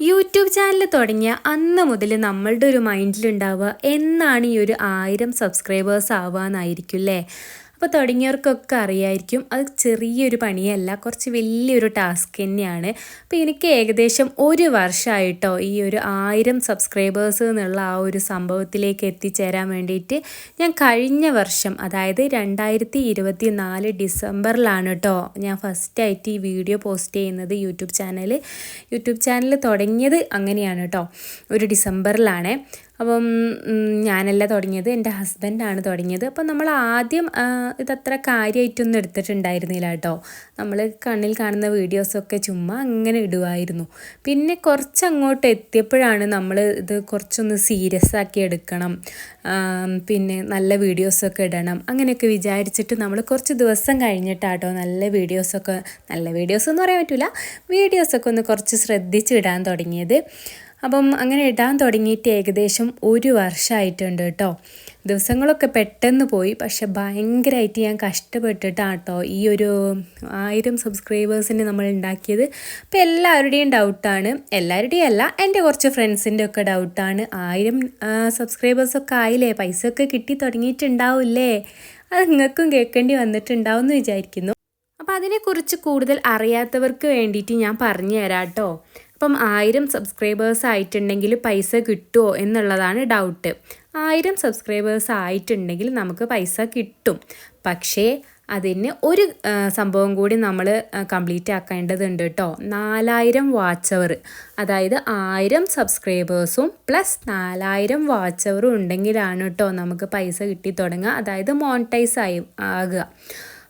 YouTube channel തുടങ്ങിയ അന്ന് മുതൽ നമ്മളുടെ ഒരു മൈൻഡിലുണ്ടാവുക എന്നാണ് ഈ ഒരു ആയിരം സബ്സ്ക്രൈബേഴ്സ് ആവുക എന്നായിരിക്കും അല്ലേ അപ്പോൾ തുടങ്ങിയവർക്കൊക്കെ അറിയായിരിക്കും. അത് ചെറിയൊരു പണിയല്ല. കുറച്ച് വലിയൊരു ടാസ്ക് തന്നെയാണ്. അപ്പോൾ എനിക്ക് ഏകദേശം ഒരു വർഷമായിട്ടോ ഈ ഒരു ആയിരം സബ്സ്ക്രൈബേഴ്സ് എന്നുള്ള ആ ഒരു സംഭവത്തിലേക്ക് എത്തിച്ചേരാൻ വേണ്ടിയിട്ട് ഞാൻ കഴിഞ്ഞ വർഷം അതായത് രണ്ടായിരത്തി ഇരുപത്തി നാല് ഡിസംബറിലാണ് കേട്ടോ ഞാൻ ഫസ്റ്റായിട്ട് ഈ വീഡിയോ പോസ്റ്റ് ചെയ്യുന്നത് യൂട്യൂബ് ചാനൽ യൂട്യൂബ് ചാനൽ തുടങ്ങിയത് അങ്ങനെയാണ് കേട്ടോ ഒരു ഡിസംബറിലാണ്. അപ്പം ഞാനല്ല തുടങ്ങിയത് എന്റെ ഹസ്ബൻഡാണ് തുടങ്ങിയത്. അപ്പം നമ്മൾ ആദ്യം ഇതത്ര കാര്യമായിട്ടൊന്നും എടുത്തിട്ടുണ്ടായിരുന്നില്ല കേട്ടോ നമ്മൾ കണ്ണിൽ കാണുന്ന വീഡിയോസൊക്കെ ചുമ്മാ അങ്ങനെ ഇടുമായിരുന്നു പിന്നെ കുറച്ചങ്ങോട്ട് എത്തിയപ്പോഴാണ് നമ്മൾ ഇത് കുറച്ചൊന്ന് സീരിയസ് ആക്കി എടുക്കണം. പിന്നെ നല്ല വീഡിയോസൊക്കെ ഇടണം. അങ്ങനെയൊക്കെ വിചാരിച്ചിട്ട് നമ്മൾ കുറച്ച് ദിവസം കഴിഞ്ഞിട്ടാട്ടോ നല്ല വീഡിയോസൊക്കെ നല്ല വീഡിയോസ് എന്ന് പറയാൻ പറ്റില്ല വീഡിയോസൊക്കെ ഒന്ന് കുറച്ച് ശ്രദ്ധിച്ചിടാൻ തുടങ്ങിയത്. അപ്പം അങ്ങനെ ഇടാൻ തുടങ്ങിയിട്ട് ഏകദേശം ഒരു വർഷമായിട്ടുണ്ട് കേട്ടോ. ദിവസങ്ങളൊക്കെ പെട്ടെന്ന് പോയി. പക്ഷെ ഭയങ്കരമായിട്ട് ഞാൻ കഷ്ടപ്പെട്ടിട്ടാണ് കേട്ടോ ഈ ഒരു ആയിരം സബ്സ്ക്രൈബേഴ്സിനെ നമ്മൾ ഉണ്ടാക്കിയത്. അപ്പോൾ എല്ലാവരുടെയും ഡൗട്ടാണ്. എല്ലാവരുടെയും അല്ല എന്റെ കുറച്ച് ഫ്രണ്ട്സിന്റെ ഒക്കെ ഡൗട്ടാണ്. ആയിരം സബ്സ്ക്രൈബേഴ്സൊക്കെ ആയില്ലേ? പൈസ ഒക്കെ കിട്ടി തുടങ്ങിയിട്ടുണ്ടാവില്ലേ? അത് നിങ്ങൾക്കും കേൾക്കേണ്ടി വന്നിട്ടുണ്ടാവും എന്ന് വിചാരിക്കുന്നു. അപ്പോൾ അതിനെക്കുറിച്ച് കൂടുതൽ അറിയാത്തവർക്ക് വേണ്ടിയിട്ട് ഞാൻ പറഞ്ഞു തരാം കേട്ടോ. അപ്പം ആയിരം സബ്സ്ക്രൈബേഴ്സ് ആയിട്ടുണ്ടെങ്കിൽ പൈസ കിട്ടുമോ എന്നുള്ളതാണ് ഡൗട്ട് ആയിരം സബ്സ്ക്രൈബേഴ്സ് ആയിട്ടുണ്ടെങ്കിൽ നമുക്ക് പൈസ കിട്ടും. പക്ഷേ അതിന് ഒരു സംഭവം കൂടി നമ്മൾ കംപ്ലീറ്റ് ആക്കേണ്ടതുണ്ട് കേട്ടോ നാലായിരം വാച്ച് അവർ അതായത് ആയിരം സബ്സ്ക്രൈബേഴ്സും പ്ലസ് നാലായിരം വാച്ച് അവറും ഉണ്ടെങ്കിലാണ് കേട്ടോ നമുക്ക് പൈസ കിട്ടി തുടങ്ങുക. അതായത് മോണിറ്റൈസ് ആയി ആകുക.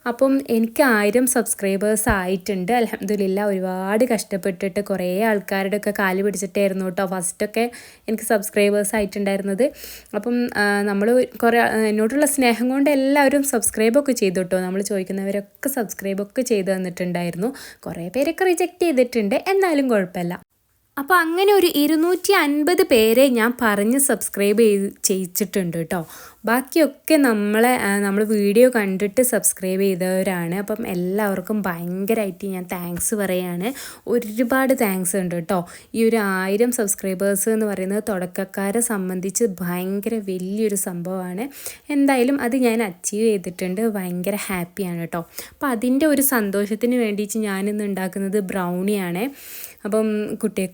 അപ്പം എനിക്ക് ആയിരം സബ്സ്ക്രൈബേഴ്സ് ആയിട്ടുണ്ട്. അലഹമില്ല ഒരുപാട് കഷ്ടപ്പെട്ടിട്ട് കുറേ ആൾക്കാരുടെ ഒക്കെ കാൽ പിടിച്ചിട്ടായിരുന്നു കേട്ടോ ഫസ്റ്റൊക്കെ എനിക്ക് സബ്സ്ക്രൈബേഴ്സ് ആയിട്ടുണ്ടായിരുന്നത്. അപ്പം നമ്മൾ കുറേ എന്നോടുള്ള സ്നേഹം കൊണ്ട് എല്ലാവരും സബ്സ്ക്രൈബൊക്കെ ചെയ്തു കേട്ടോ. നമ്മൾ ചോദിക്കുന്നവരൊക്കെ സബ്സ്ക്രൈബൊക്കെ ചെയ്തു തന്നിട്ടുണ്ടായിരുന്നു. കുറേ പേരൊക്കെ റിജക്റ്റ് ചെയ്തിട്ടുണ്ട്. എന്നാലും കുഴപ്പമില്ല. അപ്പോൾ അങ്ങനെ ഒരു ഇരുന്നൂറ്റി അൻപത് പേരെ ഞാൻ പറഞ്ഞ് സബ്സ്ക്രൈബ് ചെയ്ത് ചെയ്യിച്ചിട്ടുണ്ട് കേട്ടോ ബാക്കിയൊക്കെ നമ്മളെ നമ്മൾ വീഡിയോ കണ്ടിട്ട് സബ്സ്ക്രൈബ് ചെയ്തവരാണ്. അപ്പം എല്ലാവർക്കും ഭയങ്കരമായിട്ട് ഞാൻ താങ്ക്സ് പറയാണ്. ഒരുപാട് താങ്ക്സ് ഉണ്ട് കേട്ടോ ഈ ഒരു ആയിരം സബ്സ്ക്രൈബേഴ്സ് എന്ന് പറയുന്നത് തുടക്കക്കാരെ സംബന്ധിച്ച് ഭയങ്കര വലിയൊരു സംഭവമാണ്. എന്തായാലും അത് ഞാൻ അച്ചീവ് ചെയ്തിട്ടുണ്ട്. ഭയങ്കര ഹാപ്പിയാണ് കേട്ടോ അപ്പം അതിന്റെ ഒരു സന്തോഷത്തിന് വേണ്ടിയിട്ട് ഞാനിന്ന് ഉണ്ടാക്കുന്നത് ബ്രൗണിയാണ് അപ്പം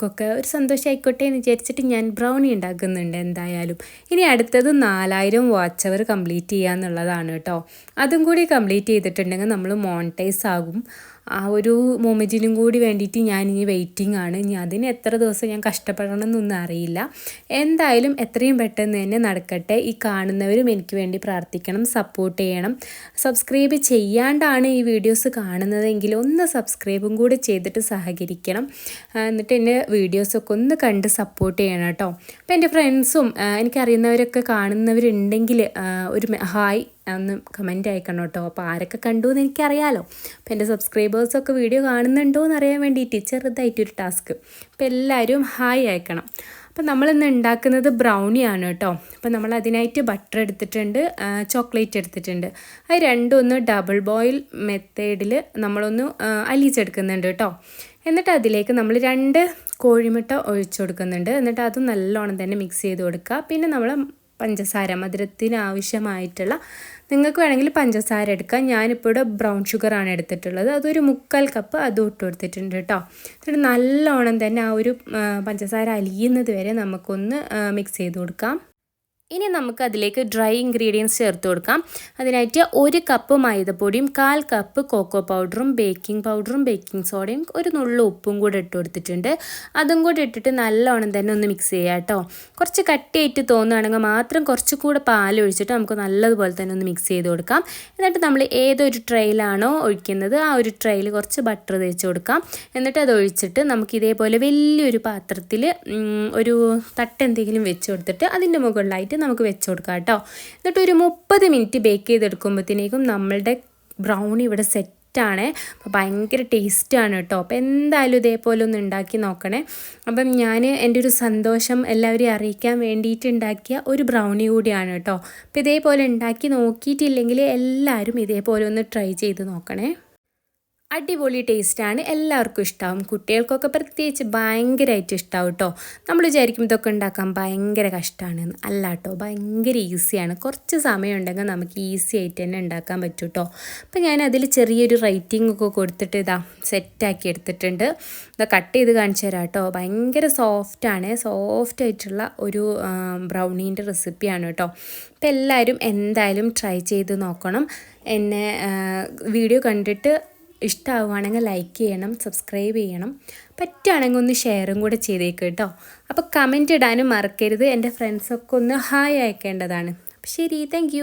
കുട്ടികൾക്കൊക്കെ ഒരു സന്തോഷമായിക്കോട്ടെ എന്ന് വിചാരിച്ചിട്ട് ഞാൻ ബ്രൗണി ഉണ്ടാക്കുന്നുണ്ട് എന്തായാലും. ഇനി അടുത്തത് നാലായിരം വാച്ച് അവർ കംപ്ലീറ്റ് ചെയ്യുക എന്നുള്ളതാണ് കേട്ടോ. അതും കൂടി കംപ്ലീറ്റ് ചെയ്തിട്ടുണ്ടെങ്കിൽ നമ്മൾ മോണിറ്റൈസ് ആകും. ആ ഒരു മൊമെന്റിനും കൂടി വേണ്ടിയിട്ട് ഞാൻ ഇനി വെയിറ്റിംഗ് ആണ്. ഇനി അതിന് എത്ര ദിവസം ഞാൻ കഷ്ടപ്പെടണം എന്നൊന്നും അറിയില്ല. എന്തായാലും എത്രയും പെട്ടെന്ന് തന്നെ നടക്കട്ടെ. ഈ കാണുന്നവരും എനിക്ക് വേണ്ടി പ്രാർത്ഥിക്കണം സപ്പോർട്ട് ചെയ്യണം. സബ്സ്ക്രൈബ് ചെയ്യാണ്ടാണ് ഈ വീഡിയോസ് കാണുന്നതെങ്കിൽ ഒന്ന് സബ്സ്ക്രൈബും കൂടി ചെയ്തിട്ട് സഹകരിക്കണം. എന്നിട്ട് എന്റെ വീഡിയോസൊക്കെ ഒന്ന് കണ്ട് സപ്പോർട്ട് ചെയ്യണം കേട്ടോ. അപ്പോൾ എന്റെ ഫ്രണ്ട്സും എനിക്കറിയുന്നവരൊക്കെ കാണുന്നവരുണ്ടെങ്കിൽ ഒരു ഹായ് ഒന്ന് കമന്റ് അയക്കണം കേട്ടോ. അപ്പോൾ ആരൊക്കെ കണ്ടു എന്ന് എനിക്കറിയാലോ. അപ്പോൾ എന്റെ സബ്സ്ക്രൈബേഴ്സൊക്കെ വീഡിയോ കാണുന്നുണ്ടോ എന്ന് അറിയാൻ വേണ്ടിയിട്ട് ചെറുതായിട്ടൊരു ടാസ്ക് അപ്പോൾ എല്ലാവരും ഹായ് അയക്കണം. അപ്പോൾ നമ്മളിന്ന് ഉണ്ടാക്കുന്നത് ബ്രൗണി ആണ് കേട്ടോ. അപ്പോൾ നമ്മൾ അതിനായിട്ട് ബട്ടർ എടുത്തിട്ടുണ്ട് ചോക്ലേറ്റ് എടുത്തിട്ടുണ്ട്. അത് രണ്ടും ഒന്ന് ഡബിൾ ബോയിൽ മെത്തേഡിൽ നമ്മളൊന്ന് അലിയിച്ചെടുക്കുന്നുണ്ട് കേട്ടോ. എന്നിട്ട് അതിലേക്ക് നമ്മൾ രണ്ട് കോഴിമുട്ട ഒഴിച്ചു കൊടുക്കുന്നുണ്ട്. എന്നിട്ട് അത് നല്ലോണം തന്നെ മിക്സ് ചെയ്ത് കൊടുക്കുക. പിന്നെ നമ്മൾ പഞ്ചസാര മധുരത്തിന് ആവശ്യമായിട്ടുള്ള നിങ്ങൾക്ക് വേണമെങ്കിൽ പഞ്ചസാര എടുക്കാം. ഞാനിപ്പോൾ ഇവിടെ ബ്രൗൺ ഷുഗറാണ് എടുത്തിട്ടുള്ളത്. അതൊരു മുക്കാൽ കപ്പ് അതും ഇട്ട് കൊടുത്തിട്ടുണ്ട് കേട്ടോ. എന്നിട്ട് നല്ലോണം തന്നെ ആ ഒരു പഞ്ചസാര അലിയുന്നത് വരെ നമുക്കൊന്ന് മിക്സ് ചെയ്ത് കൊടുക്കാം. ഇനി നമുക്ക് അതിലേക്ക് ഡ്രൈ ഇൻഗ്രീഡിയൻസ് ചേർത്ത് കൊടുക്കാം. അതിനായിട്ട് ഒരു കപ്പ് മൈദപ്പൊടിയും കാൽ കപ്പ് കോക്കോ പൗഡറും ബേക്കിംഗ് പൗഡറും ബേക്കിംഗ് സോഡയും ഒരു നുള്ള ഉപ്പും കൂടെ ഇട്ട് കൊടുത്തിട്ടുണ്ട്. അതും കൂടെ ഇട്ടിട്ട് നല്ലോണം തന്നെ ഒന്ന് മിക്സ് ചെയ്യാം കേട്ടോ. കുറച്ച് കട്ടിയായിട്ട് തോന്നുകയാണെങ്കിൽ മാത്രം കുറച്ച് കൂടെ പാൽ ഒഴിച്ചിട്ട് നമുക്ക് നല്ലതുപോലെ തന്നെ ഒന്ന് മിക്സ് ചെയ്ത് കൊടുക്കാം. എന്നിട്ട് നമ്മൾ ഏതൊരു ട്രെയിലാണോ ഒഴിക്കുന്നത് ആ ഒരു ട്രെയിൽ കുറച്ച് ബട്ടർ തേച്ച് കൊടുക്കാം. എന്നിട്ട് അത് ഒഴിച്ചിട്ട് നമുക്ക് ഇതേപോലെ വലിയൊരു പാത്രത്തിൽ ഒരു തട്ടെന്തെങ്കിലും വെച്ച് കൊടുത്തിട്ട് അതിന്റെ മുകളിലായിട്ട് നമുക്ക് വെച്ച് കൊടുക്കാം കേട്ടോ. എന്നിട്ട് ഒരു മുപ്പത് മിനിറ്റ് ബേക്ക് ചെയ്തെടുക്കുമ്പോഴത്തേക്കും നമ്മളുടെ ബ്രൗണി ഇവിടെ സെറ്റ് അപ്പോൾ ഭയങ്കര ടേസ്റ്റാണ് കേട്ടോ. അപ്പോൾ എന്തായാലും ഇതേപോലെ ഒന്ന് ഉണ്ടാക്കി നോക്കണേ. അപ്പം ഞാൻ എന്റെ ഒരു സന്തോഷം എല്ലാവരെയും അറിയിക്കാൻ വേണ്ടിയിട്ട് ഉണ്ടാക്കിയ ഒരു ബ്രൗണി കൂടിയാണ് കേട്ടോ. അപ്പോൾ ഇതേപോലെ ഉണ്ടാക്കി നോക്കിയിട്ടില്ലെങ്കിൽ എല്ലാവരും ഇതേപോലെ ഒന്ന് ട്രൈ ചെയ്ത് നോക്കണേ. അടിപൊളി ടേസ്റ്റാണ്. എല്ലാവർക്കും ഇഷ്ടമാവും കുട്ടികൾക്കൊക്കെ പ്രത്യേകിച്ച് ഭയങ്കരമായിട്ട് ഇഷ്ടമാവും കേട്ടോ നമ്മൾ വിചാരിക്കും ഇതൊക്കെ ഉണ്ടാക്കാൻ ഭയങ്കര കഷ്ടമാണ് അല്ല കേട്ടോ ഭയങ്കര ഈസിയാണ്. കുറച്ച് സമയം ഉണ്ടെങ്കിൽ നമുക്ക് ഈസി ആയിട്ട് തന്നെ ഉണ്ടാക്കാൻ പറ്റും കേട്ടോ അപ്പം ഞാൻ അതിൽ ചെറിയൊരു റൈറ്റിംഗ് ഒക്കെ കൊടുത്തിട്ട് ഇതാ സെറ്റാക്കി എടുത്തിട്ടുണ്ട്. ഇതാ കട്ട് ചെയ്ത് കാണിച്ചു തരാം കേട്ടോ ഭയങ്കര സോഫ്റ്റാണ്. സോഫ്റ്റ് ആയിട്ടുള്ള ഒരു ബ്രൗണീന്റെ റെസിപ്പിയാണ് കേട്ടോ ഇപ്പം എല്ലാവരും എന്തായാലും ട്രൈ ചെയ്ത് നോക്കണം. എന്നെ വീഡിയോ കണ്ടിട്ട് ഇഷ്ടമാവുകയാണെങ്കിൽ ലൈക്ക് ചെയ്യണം സബ്സ്ക്രൈബ് ചെയ്യണം. പറ്റുകയാണെങ്കിൽ ഒന്ന് ഷെയറും കൂടെ ചെയ്തേക്ക് കേട്ടോ. അപ്പോൾ കമന്റ് ഇടാനും മറക്കരുത്. എന്റെ ഫ്രണ്ട്സൊക്കെ ഒന്ന് ഹായ് അയക്കേണ്ടതാണ്. ശരി താങ്ക്